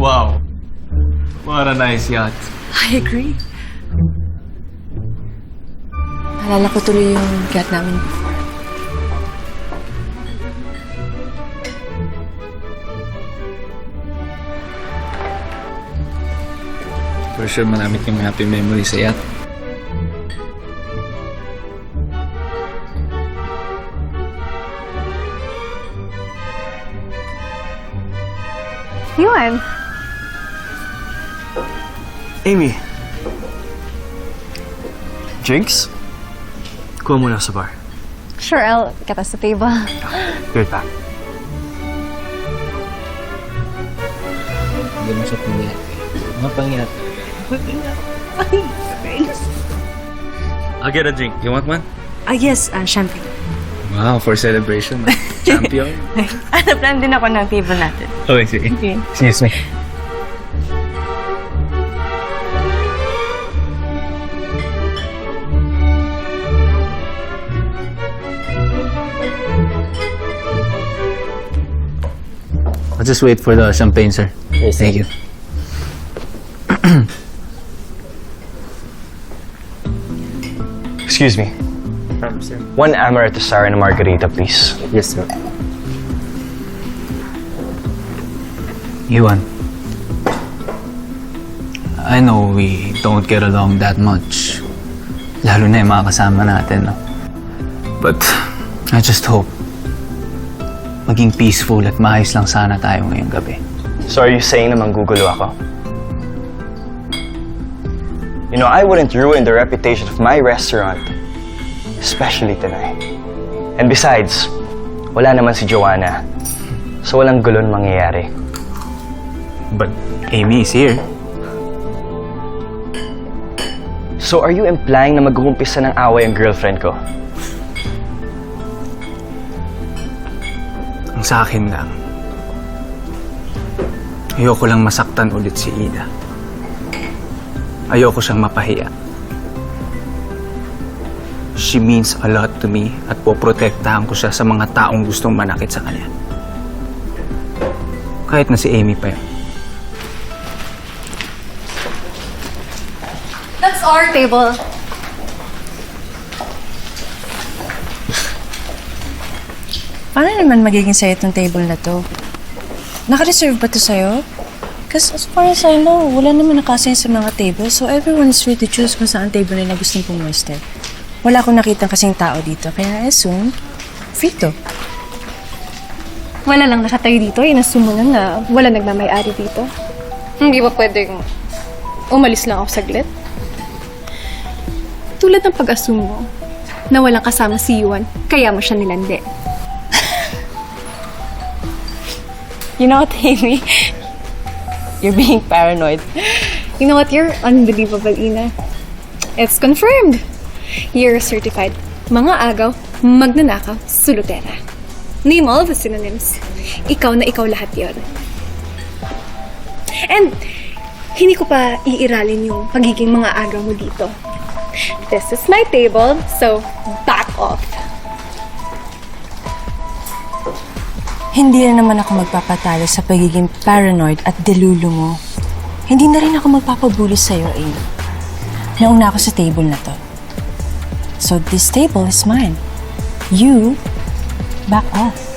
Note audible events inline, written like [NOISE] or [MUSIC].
Wow. What a nice yacht. I agree. Alala ko tuloy yung gat namin before. For sure, marami kang happy memories sa yacht. Yun. Amy. Drinks? Kuha muna sa bar. Sure, I'll get us a table. Right back. Hindi mo siya piniyat. Mga pangyat. I'll get a drink. You want one? Ah, yes, uh, champagne. Wow, for celebration. Champion. [LAUGHS] Ano, plan din ako ng table natin. okay, sige. Okay. Excuse me. I'll just wait for the champagne, sir. Thank you. [CLEARS THROAT] Excuse me. One amaretto sour and a margarita, please. Yes, sir. Iwan. I know we don't get along that much. Lalo na yung mga kasama natin, no? But I just hope maging peaceful at maayos lang sana tayo ngayong gabi. So are you saying na manggugulo ako? You know, I wouldn't ruin the reputation of my restaurant. Especially tonight. And besides, wala naman si Joanna. So walang gulon mangyayari. But Amy is here. So are you implying na mag-uumpisa ng away ang girlfriend ko? Ang sa akin lang, ayoko lang masaktan ulit si Ida. Ayoko siyang mapahiya. She means a lot to me at poprotektahan ko siya sa mga taong gustong manakit sa kanya. Kahit na si Amy pa yun. That's our table. Paano naman magiging sa'yo itong table na to? Naka-reserve ba to sa'yo? Kasi as far as I know, wala naman nakasign sa mga table, so everyone is free to choose kung saan table nila gustong pumueste. Wala akong nakita kasing tao dito, kaya I assume, free to. Wala lang nakatayo dito. Inassume mo lang na wala nagmamay-ari dito. Hindi ba pwedeng umalis lang ako saglit? Tulad ng pag-assume mo na walang kasama si Yuan, kaya mo siya nilandi. You know what, [LAUGHS] Amy? You're being paranoid. You know what? You're unbelievable, Ina. It's confirmed. You're certified. Mga agaw, magnanakaw, sulutera. Name all the synonyms. Ikaw na ikaw lahat yon. And, hindi ko pa iiralin yung pagiging mga agaw mo dito. This is my table, so back off. Hindi na naman ako magpapatalo sa pagiging paranoid at delulu mo. Hindi na rin ako magpapabuli sa'yo, Amy. Nauna ako sa table na to. So this table is mine. You, back off.